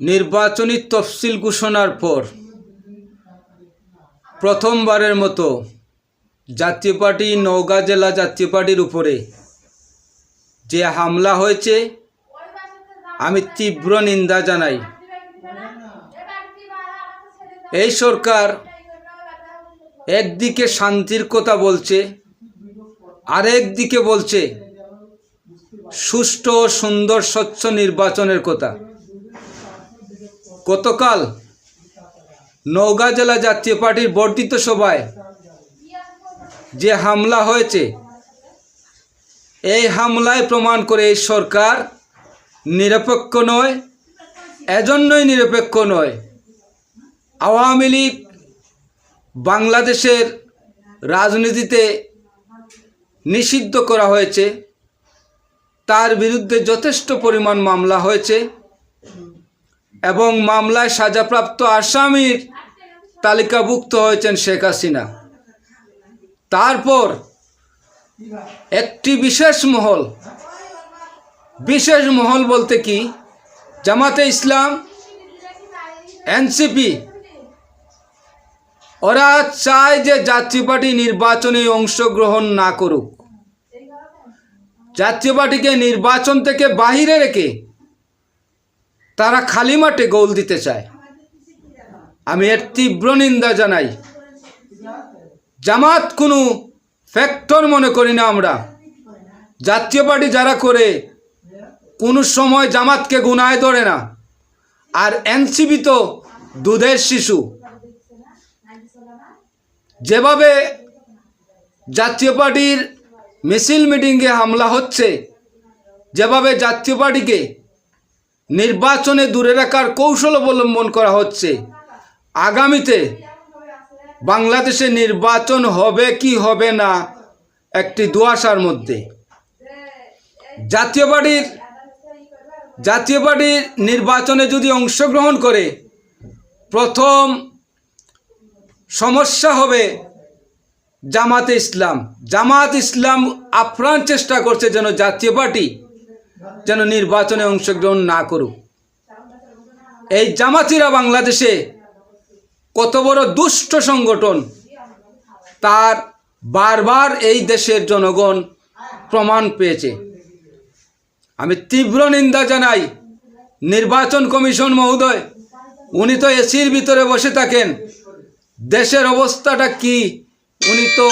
নির্বাচনী তফসিল ঘোষণার পর প্রথমবারের মতো জাতীয় পার্টি নওগাঁ জেলা জাতীয় পার্টির উপরে যে হামলা হয়েছে, আমি তীব্র নিন্দা জানাই। এই সরকার একদিকে শান্তির কথা বলছে, আরেক দিকে বলছে, সুষ্ঠু ও সুন্দর স্বচ্ছ নির্বাচনের কথা। গতকাল নওগাঁ জেলা জাতীয় পার্টির বর্ধিত সভায় যে হামলা হয়েছে, এই হামলায় প্রমাণ করে এই সরকার নিরপেক্ষ নয়, এজন্যই নিরপেক্ষ নয়। আওয়ামী লীগ বাংলাদেশের রাজনীতিতে নিষিদ্ধ করা হয়েছে। তার বিরুদ্ধে যথেষ্ট পরিমাণ মামলা হয়েছে। এবং মামলায় সাজাপ্রাপ্ত আসামির তালিকাভুক্ত হয়েছেন শেখ হাসিনা। তারপর একটি বিশেষ মহল বিশেষ মহল বলতে কি? জামাতে ইসলাম, এনসিপি। ওরা চায় যে জাতীয় পার্টি নির্বাচনে অংশগ্রহণ না করুক। জাতীয় পার্টিকে নির্বাচন থেকে বাহিরে রেখে তারা খালি মাঠে গোল দিতে চায়। আমি এর তীব্র নিন্দা জানাই। জামাত কোনো ফ্যাক্টর মনে করি না আমরা। জাতীয় পার্টি যারা করে, কোনো সময় জামাতকে গুনায় ধরে না। আর এনসিবি তো দুধের শিশু। যেভাবে জাতীয় পার্টির মিছিল মিটিংয়ে হামলা হচ্ছে, যেভাবে জাতীয় পার্টিকে নির্বাচনে দূরে রাখার কৌশল অবলম্বন করা হচ্ছে। আগামীতে বাংলাদেশে নির্বাচন হবে কি হবে না একটি দুয়াশার মধ্যে। জাতীয় পার্টির জাতীয় পার্টির নির্বাচনে যদি অংশগ্রহণ করে, প্রথম সমস্যা হবে জামাতে ইসলাম। জামাত ইসলাম আপ্রাণ চেষ্টা করছে যেন জাতীয় পার্টি যেন নির্বাচনে অংশগ্রহণ না করুক। এই জামাতিরা বাংলাদেশে কত বড় দুষ্ট সংগঠন, তার বারবার এই দেশের জনগণ প্রমাণ পেয়েছে। আমি তীব্র নিন্দা জানাই নির্বাচন কমিশন মহোদয়, উনি তো এসির ভিতরে বসে থাকেন, দেশের অবস্থাটা কি, উনি তো